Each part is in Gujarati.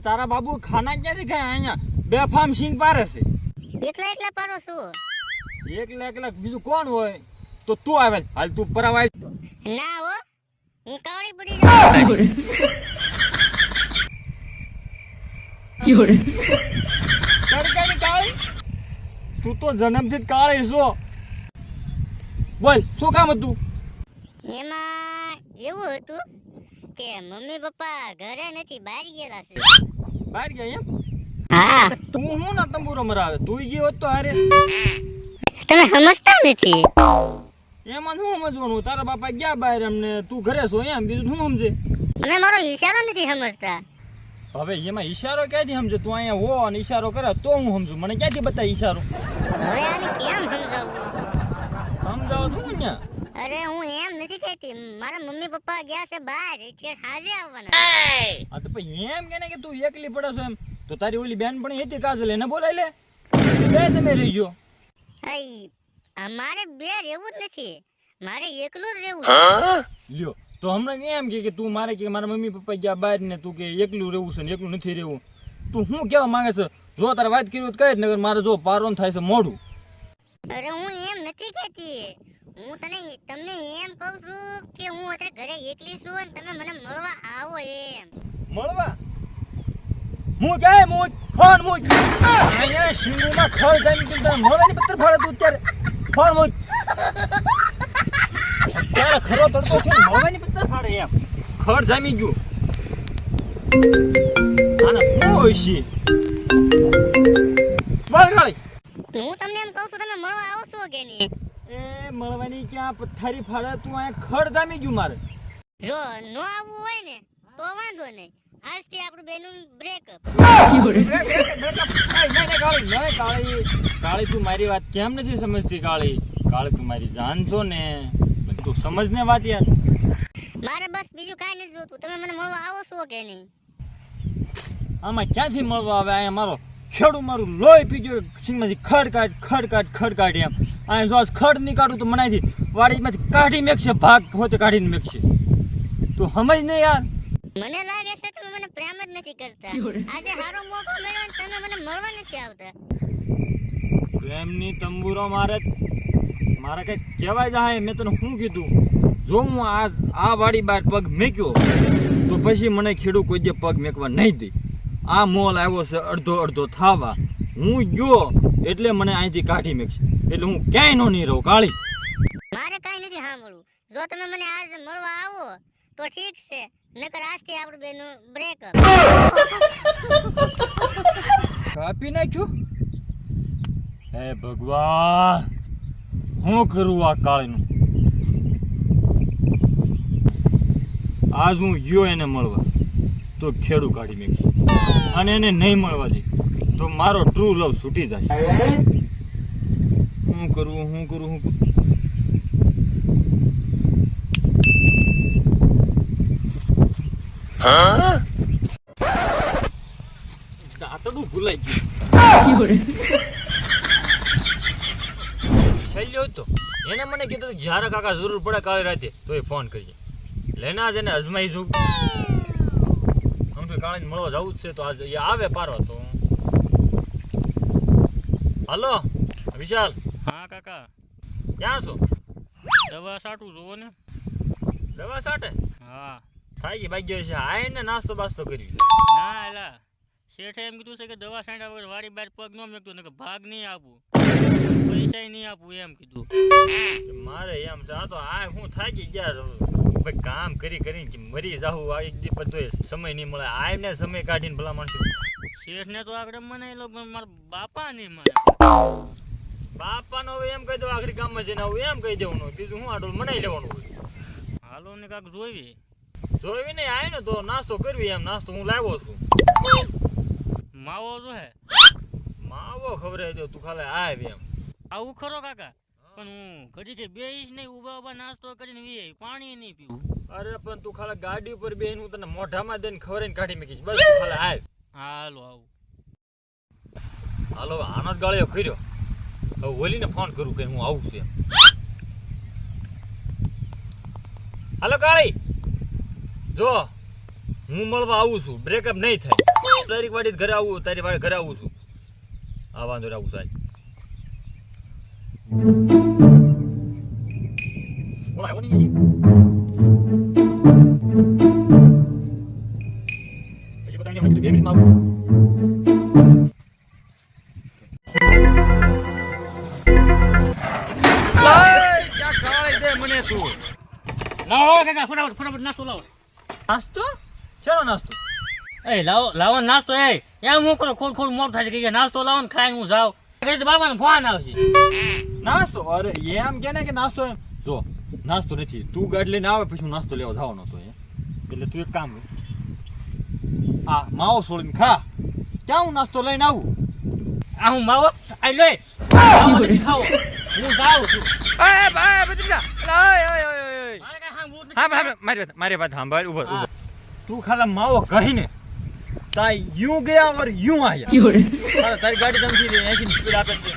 તારા બાબુ ખાના ક્યાંથી બે ફાર્મ સિંગ પારે છે. એકલા એકલા પારો છું? એકલા એકલા બીજું કોણ હોય? તો તું આવે હાલ તું પરાવાય ના હો હું કાવડી પડી તું તો જન્મથી જ કાળી છો. બોલ શું કામ હતું? એમાં એવું હતું કે મમ્મી પપ્પા ઘરે નથી બહાર ગયેલા છે. બહાર ગયા એમ? હા. તું હું ના તંબુરો મરાવે? તું ગયો હોત તો હારે. તમે સમજતા નથી. એમાં શું સમજવાનું? તારા બાપા ગયા બહાર એમને. તું ઘરે છો એમ? બીજું શું સમજે? તમે મારો ઈશારો નથી સમજતા. હવે એમાં ઈશારો ક્યાંથી સમજો? તું અહીંયા હો અને ઈશારો કરે તો હું સમજુ. મને ક્યાંથી બતાય ઈશારો? હવે આને કેમ સમજાવવું? સમજાવો તું અહીંયા? અરે હું એમ નથી કહેતી. મારા મમ્મી પપ્પા ગયા છે બહાર. એટલે હાજે આવવાના. આ તો પછી એમ કે ને કે તું એકલી પડે છો એમ. તો તારી ઓલી બેન પણ હતી કાજલ એને બોલાય લે. બે તમે રહી ગયો. અઈ, અમારે બે રહેવું જ નથી. મારે એકલું જ રહેવું લ્યો. તો હમણાં એમ કે તું મારે કે મારા મમ્મી પપ્પા ગયા બહાર ને તું કે એકલું રહેવું છે ને એકલું નથી રહેવું. તું શું કહેવા માંગે છે? જો તારે વાત કરી તો જ નગર મારે જો પારોન થાય છે મોડું અરે હું એમ નથી કહેતી. હું તને તમને એમ કહું છું કે હું અત્યારે ઘરે એકલી છું અને તમે મને મળવા આવો એમ. મળવા? હું જાય હું ફોન હું અહીંયા શિંગુમાં ખળ જાય ને તને મળવાની પત્ર ફાડે તું અત્યારે. ફોન હું અત્યારે ખરો તડકો છે મળવાની પત્ર ફાડે એમ ખડ જામી ગયું આને હોય છે બોલ ગાળી હું તમને એમ કહું છું તમે મળવા આવશો કે નહીં એ મળવાની ક્યાં પથારી ફાડે તું આ ખડ જામી ગયું મારે જો નો આવવું હોય ને તો વાંધો નહીં આજથી આપણું બેનું બ્રેકઅપ કાળી કાળી કાળી તું મારી વાત કેમ નથી સમજતી કાળી કાળી તું મારી જાન છો ને તું સમજ ને વાત યાર. મારે બસ બીજું કાંઈ નથી જોતું. તમે મને મળવા આવો છો કે નહીં? આમાં ક્યાંથી મળવા આવે? અહીંયા મારો ખેડૂ મારું લોહી પી ગયો. સિંગમાંથી ખડ કાઢ ખડ કાઢ ખડ કાઢ એમ. અહીંયા જો ખડ નહીં કાઢું તો મનાયથી વાડીમાંથી કાઢી મેકશે ભાગ હોતે કાઢીને મેકશે. તું સમજ ને યાર? મને લાગે છે તમે મને પ્રેમ જ નથી કરતા. આજે હારો મોકો મળ્યો તમે મને મળવા નથી આવતા. પ્રેમની તંબુરો મારે મારે કઈ કહેવાય જાય મેં તને શું કીધું? જો હું આ આ વાડી બાર પગ મેક્યો તો પછી મને ખેડૂત કોઈ દે પગ મેકવા નહીં દે. આ મોલ આવ્યો છે અડધો અડધો થાવા. હું ગયો એટલે મને અહીંથી કાઢી મેકશે. એટલે હું ક્યાંય નો નહીં રહું કાળી. મારે કાંઈ નથી સાંભળવું. જો તમે મને આજ મળવા આવો તો ઠીક છે. નકર આજથી આપણું બેનું બ્રેકઅપ કાપી નાખ્યું? હે ભગવાન! હું કરું આ કાળીનું? આજ હું ગયો એને મળવા. તો ખેડૂ કાઢી મેકશે. અને એને નહીં મળવા દે તો મારો ટ્રુ લવ છૂટી જાય. હું કરું હું કરું હું કરું. દાંતડું ભૂલાઈ ગયું શૈલ્યો હતો એને મને કીધું કે જ્યારે કાકા જરૂર પડે કાલે રાતે તો એ ફોન કરીએ લેના જ એને અજમાઈશું તો કાલે મળવા જવું જ છે તો આજે એ આવે પારવા તો. હાલો વિશાલ. હા કાકા. ક્યાં છો? દવા સાટું જુઓ ને. દવા સાટે? હા. થાય ગઈ ભાગ્ય છે? આય ને નાસ્તો બાસ્તો કરી ના એલા. શેઠે એમ કીધું છે કે દવા સાંડા વગર વાડી બાર પગ ન મેકતો ને કે ભાગ નહીં આપું. પૈસા નહીં આપું એમ કીધું. મારે એમ છે આ તો આ હું થાકી ગયા ભાઈ કામ કરી કરીને કે મરી જાઉં આ એક દી બધો સમય નહીં મળે. આ એમને સમય કાઢીને ભલા માણસો. શેઠને તો આગળ મનાઈ લો પણ મારા બાપા નહીં મને બાપાનો હવે એમ કહી દો આખરી ગામમાં જઈને આવું એમ કહી દેવાનું. બીજું હું આટલું મનાઈ લેવાનું હોય. હાલો ને કાક જોઈવી જોઈ. ને આય ને તો નાસ્તો કરવી એમ. નાસ્તો હું લાવ્યો છું. માવો જો હે? માવો ખબર જો તું ખાલી આવ એમ. આવું ખરો કાકા. પણ હું ઘડીથી બેહીશ નહીં ઊભા ઊભા નાસ્તો કરીને વીએ પાણી નહીં પીવું. અરે પણ તું ખાલી ગાડી ઉપર બેહીને હું તને મોઢામાં દઈને ખવડાવીને કાઢી મૂકીશ. બસ તું ખાલી આવ. હાલો આવું. હાલો આનો જ ગાળ્યો ખીર્યો. હવે ઓલીને ફોન કરું કે હું આવું છું એમ. હાલો કાળી. જો હું મળવા આવું છું. બ્રેકઅપ નહીં થાય. તારી વાડી ઘરે આવું તારી વાડી ઘરે આવું છું. આ વાંધો આવું સાહેબ. મને તું લાવો કાકા ફટાફટ ફટાફટ નાસ્તો લાવો. નાસ્તો? શેનો નાસ્તો? એ લાવો લાવો નાસ્તો એ એમ હું કરો ખોડ ખોડ મોટ થાય છે કે નાસ્તો લાવો ને ખાઈને હું જાઉં. એટલે બાબાને ફોન આવશે. નાસ્તો? અરે એમ કે ને કે નાસ્તો એમ. જો નાસ્તો નથી. તું ગાડી લઈને આવે પછી હું નાસ્તો લેવા જવાનો હતો એટલે તું એક કામ આ માવો સોળીને ખા. ક્યાં હું નાસ્તો લઈને આવું? આ હું માવો? આ લે. ખાવો. હું જાઉં છું. એ ભાઈ બદલા ઓય ઓય ઓય ઓય મારે વાત સાંભળ ઊભો તું ખાલા માવો કહીને તા યુ ગયા ઓર યુ આયા. અરે તારી ગાડી ધમકી દે 80 સ્પીડ આપે છે.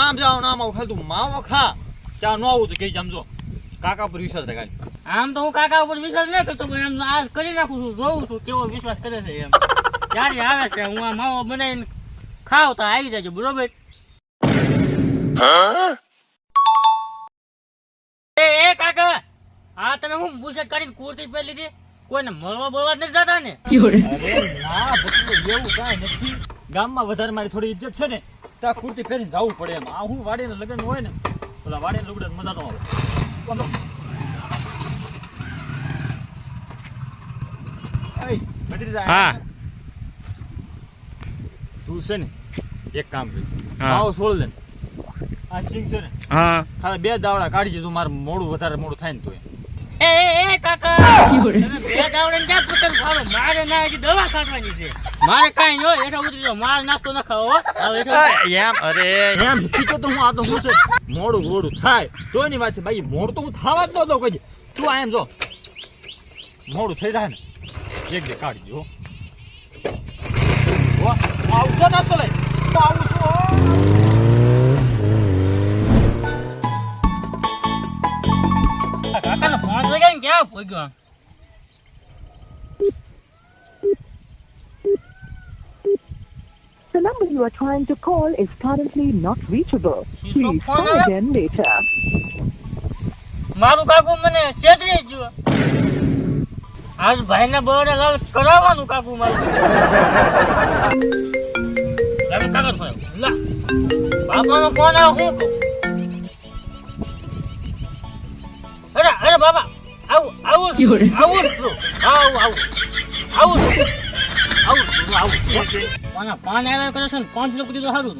આમ જાવ ના આમ આવું ખાલી તું માવો ખા. ત્યાં નો આવું તો કઈ સમજો કાકા પર વિશ્વાસ રાખ આમ તો હું કાકા ઉપર વિશ્વાસ ન કરતો પણ એમ આ કરી નાખું છું જોઉં છું કેવો વિશ્વાસ કરે છે એમ. ત્યારે આવે છે હું આ માવો બનાવીને ખાવ તો આવી જાય બરોબર? એ એ કાકા આ તમે હું બુશેટ કાઢીને કુર્તી પહેરી લીધી? કોઈને મળવા બોલવા જ નથી જતા ને? અરે ના ભત્રીજો, એવું કાંઈ નથી. ગામમાં વધારે મારી થોડી ઇજ્જત છે ને ત્યાં કુર્તી પહેરીને જવું પડે એમ. આ હું વાડીને લગ્ન હોય ને ઓલા વાડીને લુગડા મજા નો આવે. હા. તું છે ને એક કામ કર. આવો છોડ દે આ સિંગ છે ને હા. ખાલી બે દાવડા કાઢી છે મારે મોડું વધારે મોડું થાય ને તો એમ. એ એ કાકા. બે દાવડાને ક્યાં પતંગ ખાવો મારે ના હજી દવા છાંટવાની છે. મારે કાંઈ ન હેઠો ઉતરી મારે નાસ્તો ન ખાવો. એમ અરે એમ. કીધું તો હું આ તો હું છે? મોડું મોડું થાય. તો એની વાત છે ભાઈ મોડું તો હું થવા જ નતો કોઈ તું આ એમ જો. મોડું થઈ જાય ને એક કાઢી દો હો, હું આવું લઈ. હું આવું છું ક્યાં પહોંચ્યો The number you are trying to call is currently not reachable. She's Please not calling try her? again later. મારું કાકુ મને છેતરી જ જુઓ આજ ભાઈને બરોડા લાલ કરાવવાનું કાકુ મારું તમે કાગળ ફોન લા બાપાનો ફોન આવ્યો હું કહું અરે અરે બાબા આવું આવું છું, આવું આવું આવું છું. આવું છું, આવું છું. પાન આવ્યા કરે છે ને પાંચ લોકો તો સારું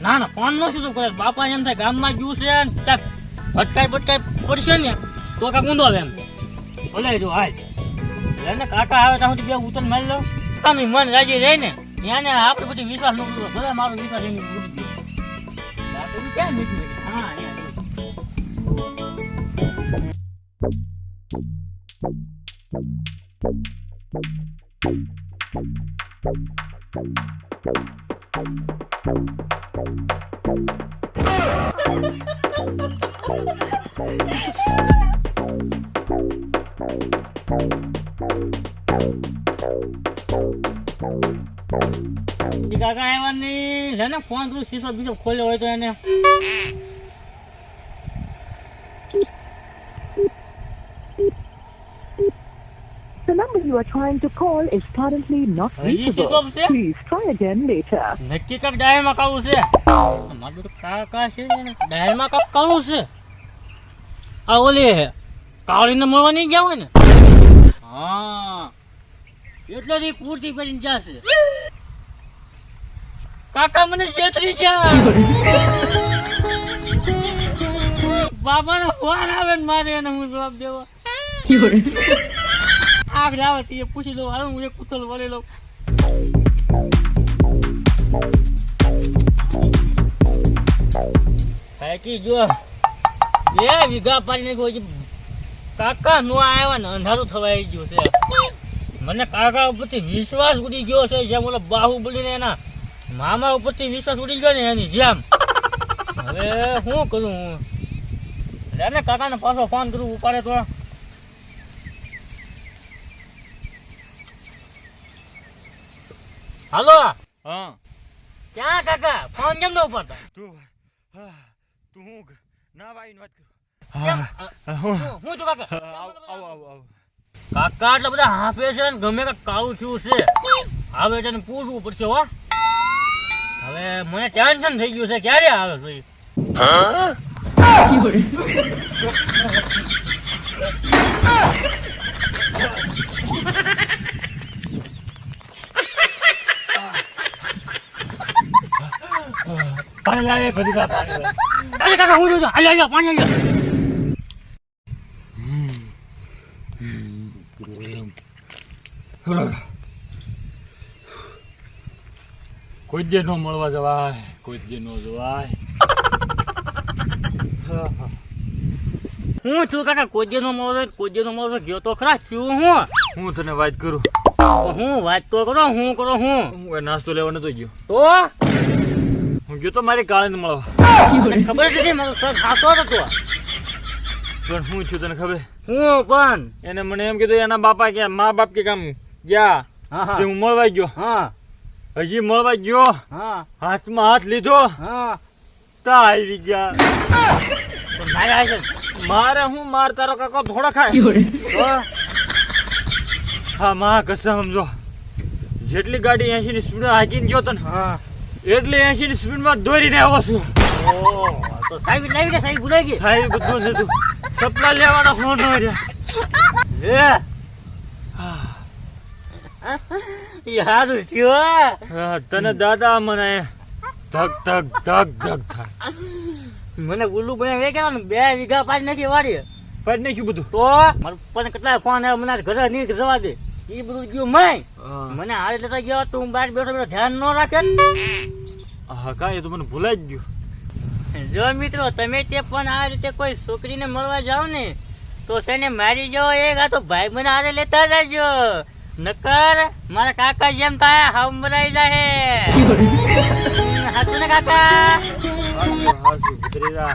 ના ના પાન નો શું કરે બાપા એમ થાય ગામમાં ગયું છે ને ક્યાંક ભટકાઈ ભટકાઈ પડશે ને તો કાંક ઊંધો આવે એમ ભલે જો હાલ એને કાકા આવે ત્યાં સુધી બે ઉતર મારી લો તમે મન રાજી રહે ને ત્યાં ને આપણે બધી વિશ્વાસનું ભલે મારો વિશ્વાસ એની ઉડી ગયો ક્યાં હા કાકા આવ્યા નહીં લે ને ફોન કરું શીશો બીસો ખોલ્યો હોય તો એને The number you are trying to call is currently not Are you reachable. sure, sir? Please try again later. નક્કી કાંક ડાયરમાં કાવું છે મારું તો કાકા છે ને ડાયરમાં કાંક કાવું છે આ ઓલી હે કાળીને મળવા નહીં ગયા હોય ને હા. એટલે ઈ કુર્તી પહેરીને જાશે. કાકા, મને છેતરી છે. બાબાનો ફોન આવે ને મારે એને હું જવાબ દેવો. આગ આવે તે પૂછી લઉં હારું હું એક કુથલ વળી લઉં. થાકી જો, બે વીઘા પાડીને ગયો છે. કાકા નો આવ્યા ને અંધારું થવાઈ ગયું છે. મને કાકા ઉપરથી વિશ્વાસ ઉડી ગયો છે જેમ ઓલો બાહુબલી ને એના મામા ઉપરથી વિશ્વાસ ઉડી ગયો ને એની જેમ. હવે શું કરું? હું લે ને કાકાને પાછો ફોન કરું ઉપાડે તો. હાલો? હા. ક્યાં કાકા? ફોન કેમ ન ઉપાડતા? તું તું ના ભાઈ વાત કર? હા. હું? કાકા આવ આવ આવ આવ. કાકા એટલે બધા હાંફે છે ને ગમે કે કાવું થયું છે. હવે તેને પૂછવું પડશે હો. હવે મને ટેન્શન થઈ ગયું છે ક્યારે આવે ભાઈ? પાણી લાવે પછી કાકા હું જોઉં છું. હાલ્યો, પાણી હાલ્યો. કોઈ જે નો મળવા જવાય કોઈ જે નો જવાય. હું છું કાકા કોજે નો મોરો કોજે નો મળો ગયો તો ખરા શું હું. હું તને વાત કરું? હું વાત તો કરો હું કરો હું. હું નાસ્તો લેવા નતો ગયો. તો? હું ગયો તો મારી કાળીને મળવા. ખબર નથી મારો સર ખાતો હતો પણ હું છું તને ખબર? હું પણ. એને મને એમ કીધું એના બાપા કે મા બાપ કે કામ? ગયા. તે હું. મળવા ગયો. હા. હજી મળવા ગયો. હા. હાથમાં હાથ લીધો. હા. તા આવી ગયા. મારે હું માર તારો કાકો થોડા ખાય? હા? મા કસમ સમજો. જેટલી ગાડી એસી ની સ્પીડ હાકીને ગયો તો હા. એટલી એસી ની સ્પીડમાં દોરીને આવો છું. ઓ તો સાહેબ લાવી દે સાહેબ ભૂલાઈ ગઈ. સાહેબ બધું સપના લેવાનો ફોન હોય રે યાદ થયો તને દાદા મને ધક ધક ધક ધક થાય. મને ઉલ્લુ બને વે કે બે વીઘા પાડ નથી વાડી પાડ નાખ્યું બધું? તો મારા પણ કેટલા ફોન આવ્યો મને ઘરે નહીં જવા દે. એ બધું ગયું મેં મને હારે લેતા ગયો તું બહાર બેઠો બેઠો ધ્યાન ન રાખે. ને. હા કા એ તો મને ભૂલાઈ જ ગયું. જો મિત્રો તમે તે પણ આ રીતે કોઈ છોકરીને મળવા જાઓ ને તો તેને મારી જાઓ એક આ તો ભાઈ મને હારે લેતા જજો. નકર મારા કાકા જેમ થાય હમરાઈ મરાઈ જાય હાચું ને કાકા હાચું, ભત્રીજા.